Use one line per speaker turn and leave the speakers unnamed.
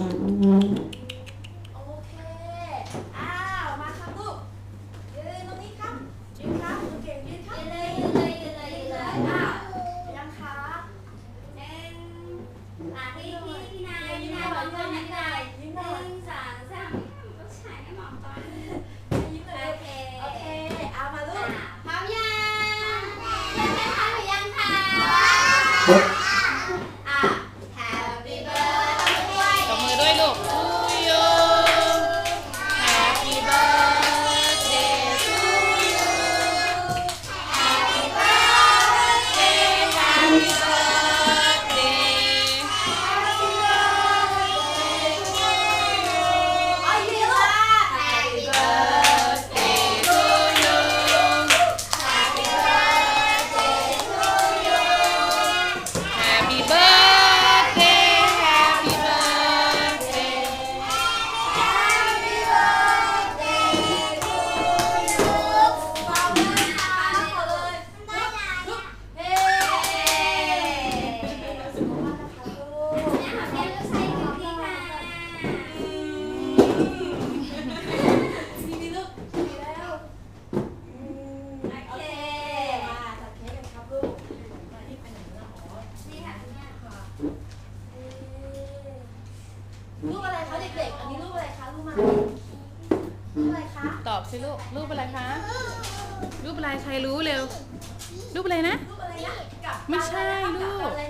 โอเค อ้า
ว มาครับลูก ยืนตรงนี้ครับ ยื
นครับเก่งยื
นครับ
ยืนเลยยืนเลยยืนเยยืนเลอ้าวยังขาหนึ่งอะพี่พี่พี่นายพี่นายอกเพื่อนที่นายหนึ่งสองสามก็ใช้ให้มองตอนโอเค โอเค เอามาลูพร้ยังยังห้ยังคะ รูปอะไรคะเด็กๆ อันนี้รูปอะไรคะรูปมารูปอะไรคะ
ตอบสิลูก รูปอะไรคะ รูปอะไรใครรู้เร็ว รูปอะไรนะ
รูปอะไรนะกับ
ไม่ใช่ลูก
กับอะไร